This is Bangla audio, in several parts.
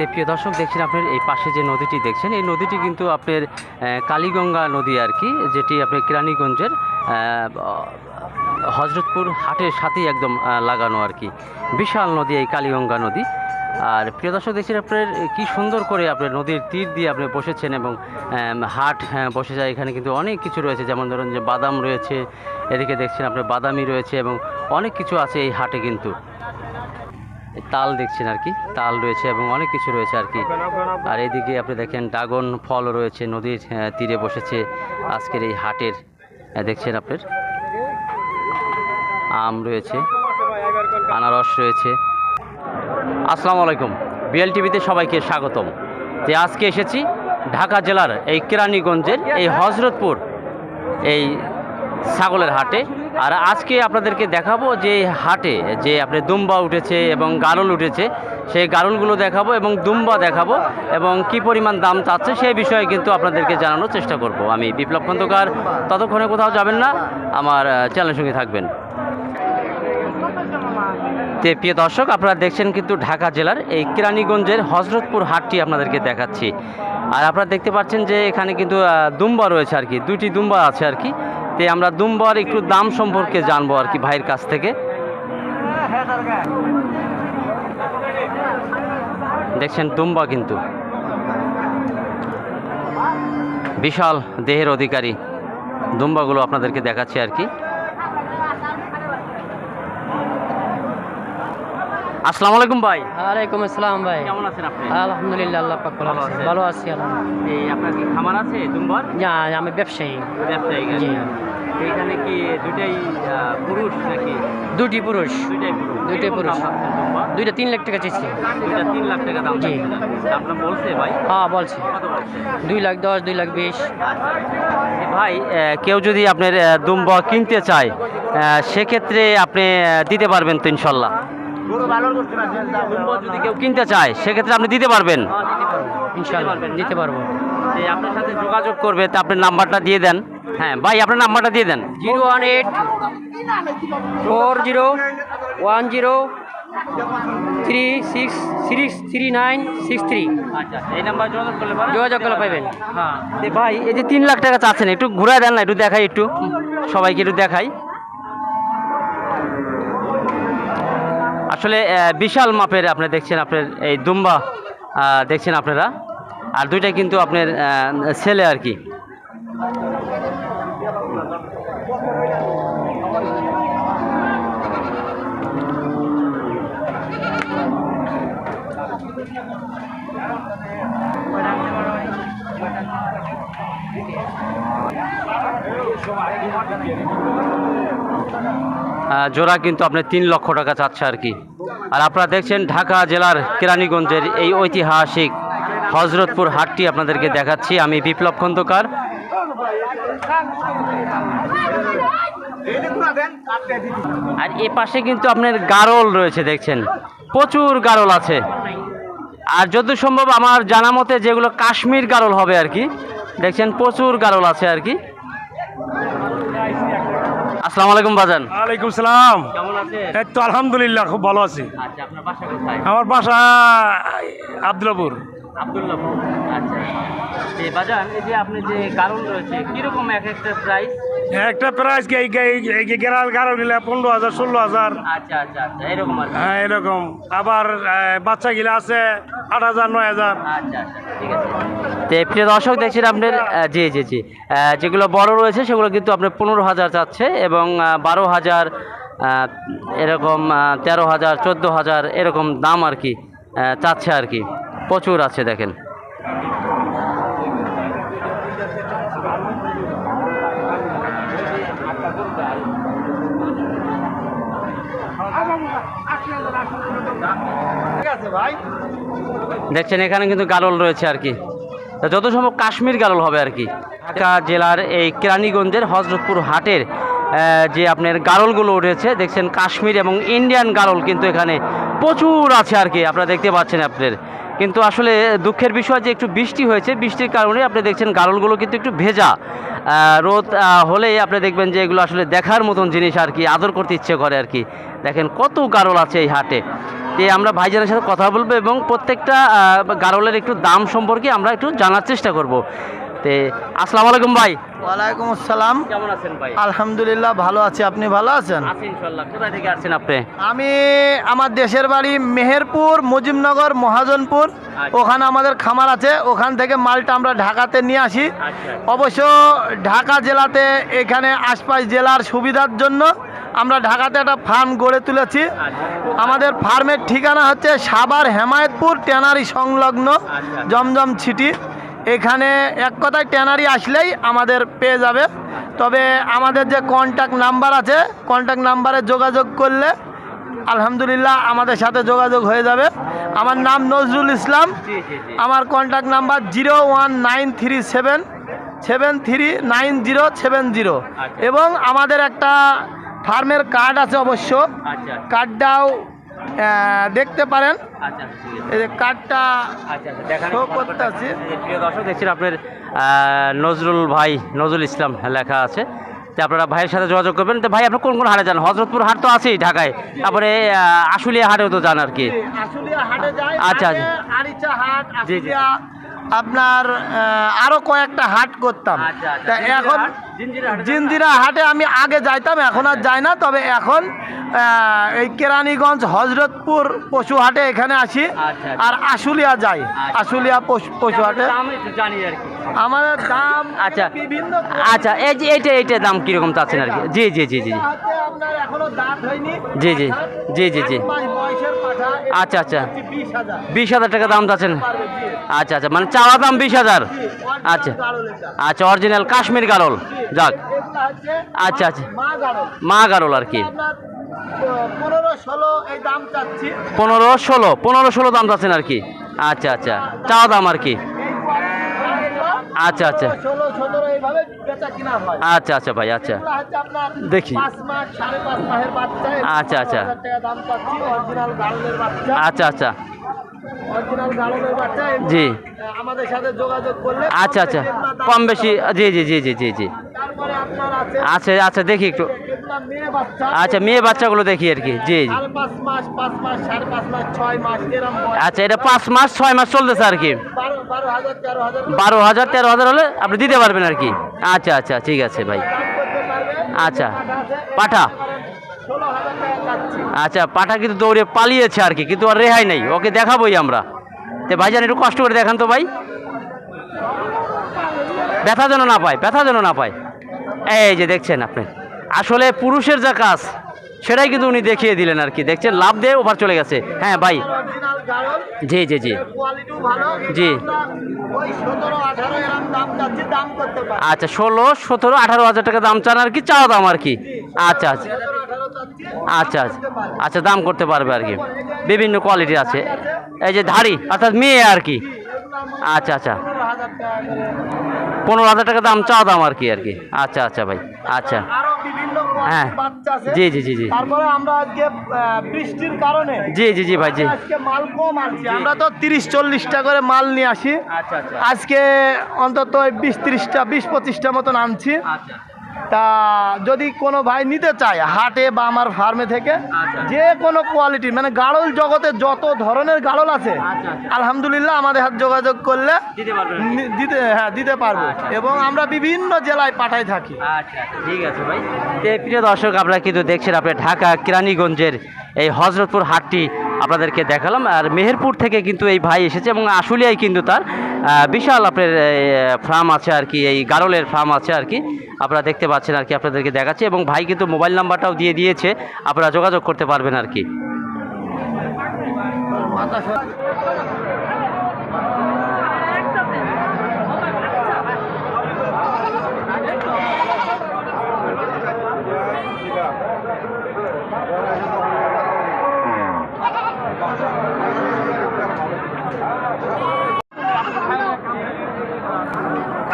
তে প্রিয় দর্শক দেখছেন আপনার এই পাশে যে নদীটি দেখছেন এই নদীটি কিন্তু আপনার কালীগঙ্গা নদী আর কি যেটি আপনার কেরানীগঞ্জের হজরতপুর হাটের সাথেই একদম লাগানো আর কি। বিশাল নদী এই কালীগঙ্গা নদী। আর প্রিয় দর্শক দেখছেন আপনার কী সুন্দর করে আপনার নদীর তীর দিয়ে আপনি বসেছেন এবং হাট হ্যাঁ, বসে যায়। এখানে কিন্তু অনেক কিছু রয়েছে যেমন ধরুন যে বাদাম রয়েছে এদিকে দেখছেন আপনার বাদামি রয়েছে এবং অনেক কিছু আছে এই হাটে কিন্তু। তাল দেখছেন আর কি, তাল রয়েছে এবং অনেক কিছু রয়েছে আর কি। আর এদিকে আপনি দেখেন ড্রাগন ফল রয়েছে, নদীর তীরে বসেছে আজকের এই হাটের দেখছেন আপনার আম রয়েছে, আনারস রয়েছে। আসসালামু আলাইকুম, বিএল টিভিতে সবাইকে স্বাগতম। যে আজকে এসেছি ঢাকা জেলার এই কেরানীগঞ্জের এই হজরতপুর এই ছাগলের হাটে। আর আজকে আপনাদেরকে দেখাবো যে হাটে যে আপনার দুম্বা উঠেছে এবং গারল উঠেছে সেই গারলগুলো দেখাবো এবং দুম্বা দেখাবো এবং কি পরিমাণ দাম চাচ্ছে সেই বিষয়ে কিন্তু আপনাদেরকে জানানোর চেষ্টা করব। আমি বিপ্লব খন্দকার ততক্ষণে কোথাও যাবেন না আমার আহ, চ্যানেলের সঙ্গে থাকবেন। তে প্রিয় দর্শক আপনারা দেখছেন কিন্তু ঢাকা জেলার এই কেরানীগঞ্জের হজরতপুর হাটটি আপনাদেরকে দেখাচ্ছি। আর আপনারা দেখতে পাচ্ছেন যে এখানে কিন্তু দুম্বা রয়েছে আর কি দুটি দুম্বা আছে আর কি। তে আমরা দুম্বার একটু দাম সম্পর্কে জানব আর কি ভাইয়ের কাছ থেকে। দেখছেন দুম্বা কিন্তু। বিশাল দেহের অধিকারী দুম্বাগুলো আপনাদেরকে দেখাচ্ছি আর কি। আসসালামু আলাইকুম ভাই। ওয়ালাইকুম আসসালাম ভাই। কেমন আছেন আপনি? আলহামদুলিল্লাহ আল্লাহ পাক ভালো আছে। আছেন? ভালো আছি আলহামদুলিল্লাহ। এই আপনার কি খামার আছে দুম্বার? না আমি ব্যবসায়ী। ব্যবসায়িক জি। এখানে কি দুটাই পুরুষ নাকি? দুটি পুরুষ। দুইটাই পুরুষ। দুইটা তিন লাখ টাকা চাইছি। দুইটা তিন লাখ টাকা দাম জি। আপনার বলছে ভাই? হ্যাঁ বলছি। দুই লাখ দশ দুই লাখ বিশ। ভাই কেউ যদি আপনার দুম্বা কিনতে চায় সেক্ষেত্রে আপনি দিতে পারবেন তো ইনশাল্লাহ। যদি কেউ কিনতে চায় সেক্ষেত্রে আপনি দিতে পারবেন। ইনশাল্লাহ দিতে পারব। যে আপনার সাথে যোগাযোগ করবে তা আপনার নাম্বারটা দিয়ে দেন। হ্যাঁ ভাই আপনার নাম্বারটা দিয়ে দেন। Zero one eight four zero one zero three six six three nine six three. আচ্ছা এই নাম্বার যোগাযোগ করলে? যোগাযোগ করলে পাইবেন হ্যাঁ। ভাই এই যে তিন লাখ টাকা চাচ্ছেন একটু ঘুরায় দেন না একটু দেখাই একটু। সবাইকে একটু দেখাই। আসলে বিশাল মাপের আপনি দেখছেন আপনার এই দুম্বা দেখছেন আপনারা? আর দুইটা কিন্তু আপনার ছেলে আর কি। আহ, জোড়া কিন্তু আপনার তিন লক্ষ টাকা চাচ্ছে আর কি। আর আপনারা দেখছেন ঢাকা জেলার কেরানীগঞ্জের এই ঐতিহাসিক হজরতপুর হাটটি আপনাদেরকে দেখাচ্ছি। আমি বিপ্লব খন্দকার। আর এ পাশে কিন্তু আপনার গারল রয়েছে, দেখছেন। প্রচুর গারল আছে। আর যত সম্ভব আমার জানা মতে যেগুলো কাশ্মীর গারল হবে আর কি, দেখছেন, প্রচুর গারল আছে আর কি। আসসালামু আলাইকুম বাজান। ওয়ালাইকুম সালাম। কেমন আছে এই তো আলহামদুলিল্লাহ খুব ভালো আছি। আচ্ছা আপনার বাসা কোথায়? আমার বাসা আবদুল্লাপুর। আব্দুল্লাহপুর আচ্ছা। এই বাজান এই যে আপনি যে কারণ রয়েছে কীরকম এক একটা প্রাইস একটা প্রাইস গেরাল গারো গিলা পনেরো হাজার ষোলো হাজার। আচ্ছা আচ্ছা আচ্ছা এরকম আর হ্যাঁ এরকম। আবার বাচ্চা গিলা আছে আট হাজার নয় হাজার। আচ্ছা আচ্ছা। ঠিক আছে। তো প্রিয় দর্শক, দেখছেন আপনার জি জি জি। যেগুলো বড় রয়েছে, সেগুলো কিন্তু আপনার পনেরো হাজার যাচ্ছে এবং বারো হাজার এরকম তেরো হাজার, চোদ্দ হাজার এরকম দাম আর কি চাচ্ছে আর কি। প্রচুর আছে, দেখেন। দেখছেন, এখানে কিন্তু গারল রয়েছে আর কি। যত সম্ভব কাশ্মীর গারল হবে আর কি। ঢাকা জেলার এই কেরানীগঞ্জের হজরতপুর হাটের যে আপনার গারলগুলো উঠেছে, দেখছেন কাশ্মীর এবং ইন্ডিয়ান গারল কিন্তু এখানে প্রচুর আছে আর কি, আপনারা দেখতে পাচ্ছেন আপনার কিন্তু আসলে দুঃখের বিষয় যে একটু বৃষ্টি হয়েছে, বৃষ্টির কারণে আপনি দেখছেন গারলগুলো কিন্তু একটু ভেজা। রোদ হলেই আপনি দেখবেন যে এগুলো আসলে দেখার মতন জিনিস আর কি, আদর করতে ইচ্ছে করে আর কি। দেখেন কত গারল আছে এই হাটে। তে আমরা ভাইজানের সাথে কথা বলব এবং প্রত্যেকটা গারলের একটু দাম সম্পর্কে আমরা একটু জানার চেষ্টা করব। তে আসসালামু আলাইকুম ভাই। ওয়ালাইকুম আসসালাম। কেমন আছেন ভাই? আলহামদুলিল্লাহ ভালো আছি। আপনি ভালো আছেন? আছি ইনশাল্লাহ কোথায় থেকে আসছেন আপনি? আমি আমার দেশের বাড়ি মেহেরপুর মুজিবনগর মহাজনপুর। আচ্ছা। ওখানে আমাদের খামার আছে। ওখান থেকে মালটা আমরা ঢাকাতে নিয়ে আসি। আচ্ছা। অবশ্য ঢাকা জেলাতে এখানে আশপাশ জেলার সুবিধার জন্য আমরা ঢাকাতে একটা ফার্ম গড়ে তুলেছি আমাদের ফার্মের ঠিকানা হচ্ছে সাবার হেমায়তপুর ট্যানারি সংলগ্ন। জমজম ছিটি এখানে এক কথায় ট্যানারি আসলেই আমাদের পেয়ে যাবে তবে আমাদের যে কন্ট্যাক্ট নাম্বার আছে কন্ট্যাক্ট নাম্বারে যোগাযোগ করলে আলহামদুলিল্লাহ আমাদের সাথে যোগাযোগ হয়ে যাবে আমার নাম নজরুল ইসলাম আমার contact number zero one nine three seven seven three nine zero seven zero. এবং আমাদের একটা ফার্মের কার্ড আছে অবশ্য। আচ্ছা। কার্ডটাও দেখতে পারেন। আচ্ছা আছে। এই যে কার্ডটা আচ্ছা আচ্ছা করতে আছি। প্রিয় দর্শক দেখছেন আপনার নজরুল ভাই নজরুল ইসলাম লেখা আছে। তো আপনারা ভাইয়ের সাথে যোগাযোগ করবেন। তো ভাই আপনি কোন কোন হাটে যান? হজরতপুর হাট তো আছেই ঢাকায়। তারপরে আশুলিয়া হাটেও তো যান আর কি। আচ্ছা, আচ্ছা। হাট জি, জি। আপনার আরও আরও কয়েকটা হাট করতাম আচ্ছা, আচ্ছা। তা এখন জিন্দিরা হাটে আমি আগে যাইতাম এখন আর যাই না তবে এখন এই কেরানীগঞ্জ হজরতপুর পশু হাটে এখানে আসি আচ্ছা। আর আশুলিয়া যাই। আশুলিয়া পশু- পশু হাটে জানি আর কি আমাদের দাম আচ্ছা বিভিন্ন আচ্ছা এই যে এইটা এইটা দাম কীরকম চাচ্ছেন আর কি? জি জি জি জি। জি, জি। জি, জি, জি। আচ্ছা, আচ্ছা। বিশ হাজার। টাকা দাম চাচ্ছেন? আচ্ছা আচ্ছা মানে চাওয়া দাম বিশ হাজার? আচ্ছা। আচ্ছা অরিজিনাল কাশ্মীর গারল। যাক। আচ্ছা, আচ্ছা। মা গারল। আর কি। পনেরো ষোলো পনেরো ষোলো দাম চাচ্ছেন আর কি। আচ্ছা আচ্ছা। চাওয়া দাম আর কি। আচ্ছা, আচ্ছা। আচ্ছা আচ্ছা ভাই আচ্ছা দেখি। আচ্ছা, আচ্ছা। আচ্ছা আচ্ছা জি। আমাদের সাথে যোগাযোগ করলে আচ্ছা আচ্ছা কম বেশি জি জি জি জি জি জি আছে আচ্ছা আচ্ছা দেখি একটু আচ্ছা মেয়ে বাচ্চাগুলো দেখি আর কি। জি জি। আচ্ছা এটা পাঁচ মাস ছয় মাস চলতেছে আর কি। বারো হাজার তেরো হাজার। হলে আপনি দিতে পারবেন আর কি। আচ্ছা আচ্ছা ঠিক আছে ভাই। আচ্ছা পাঠা। আচ্ছা পাঠা কিন্তু দৌড়ে পালিয়েছে আর কি কিন্তু আর রেহাই নেই। ওকে দেখাবোই আমরা। তো ভাইজান একটু কষ্ট করে দেখান তো ভাই। ব্যথা যেন না পায় ব্যথা যেন না পায়। এই যে দেখছেন আপনি। আসলে পুরুষের যা কাজ, সেটাই কিন্তু উনি দেখিয়ে দিলেন আর কি। দেখছেন, লাভ দিয়ে ওভার চলে গেছে। হ্যাঁ ভাই। জি জি জি। জি। আচ্ছা ষোলো, সতেরো, আঠারো হাজার টাকা দাম চান আর কি, চাওয়া দাম আর কি। আচ্ছা আচ্ছা। আচ্ছা আচ্ছা। আচ্ছা দাম করতে পারবে আর কি। বিভিন্ন কোয়ালিটি আছে। এই যে ধাড়ি, অর্থাৎ মেয়ে আর কি। আচ্ছা আচ্ছা। পনেরো হাজার টাকা দাম, চাওয়া দাম আর কি আর কি। আচ্ছা আচ্ছা ভাই। আচ্ছা। হ্যাঁ। বাচ্চা আছে। জি জি জি জি। তারপরে আমরা আজকে বৃষ্টির কারণে জি জি জি ভাই জি। আজকে মাল কম আমরা তো তিরিশ চল্লিশটা করে মাল নিয়ে আসি। আচ্ছা আচ্ছা। আজকে অন্তত বিশ তিরিশটা বিশ পঁচিশটা মতন আনছি। আচ্ছা। তা যদি কোনো ভাই নিতে চায় হাটে বা আমার ফার্মে থেকে আচ্ছা। যে কোনো কোয়ালিটির মানে গাড়ল জগতে যত ধরনের গাড়ল আছে আচ্ছা, আচ্ছা। আলহামদুলিল্লাহ আমাদের হাত যোগাযোগ করলে দিতে হ্যাঁ দিতে পারব আচ্ছা। এবং আমরা বিভিন্ন জেলায় পাঠাই থাকি আচ্ছা ঠিক আছে ভাই প্রিয় দর্শক আপনারা কিন্তু দেখছেন আপনার ঢাকা কেরানীগঞ্জের এই হজরতপুর হাটটি আপনাদেরকে দেখালাম। আর মেহেরপুর থেকে কিন্তু এই ভাই এসেছে এবং আশুলিয়ায় কিন্তু তার বিশাল আপনার ফার্ম আছে আর কি, এই গারলের ফার্ম আছে আর কি। আপনারা দেখতে পাচ্ছেন আর কি, আপনাদেরকে দেখাচ্ছি এবং ভাই কিন্তু মোবাইল নাম্বারটাও দিয়ে দিয়েছে, আপনারা যোগাযোগ করতে পারবেন আর কি।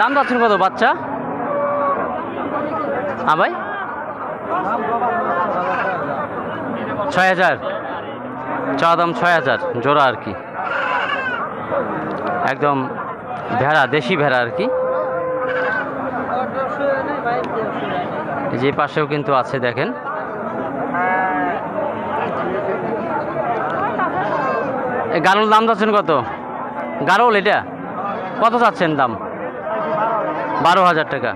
দাম যাচ্ছেন কত, বাচ্চা? হ্যাঁ ভাই? ছয় হাজার। চা দাম ছয় হাজার, জোড়া আর কি। একদম ভেড়া, দেশি ভেড়া আর কি। যে পাশেও কিন্তু আছে, দেখেন। গারল দাম যাচ্ছেন কত? গারল এটা? কত চাচ্ছেন দাম? বারো হাজার টাকা।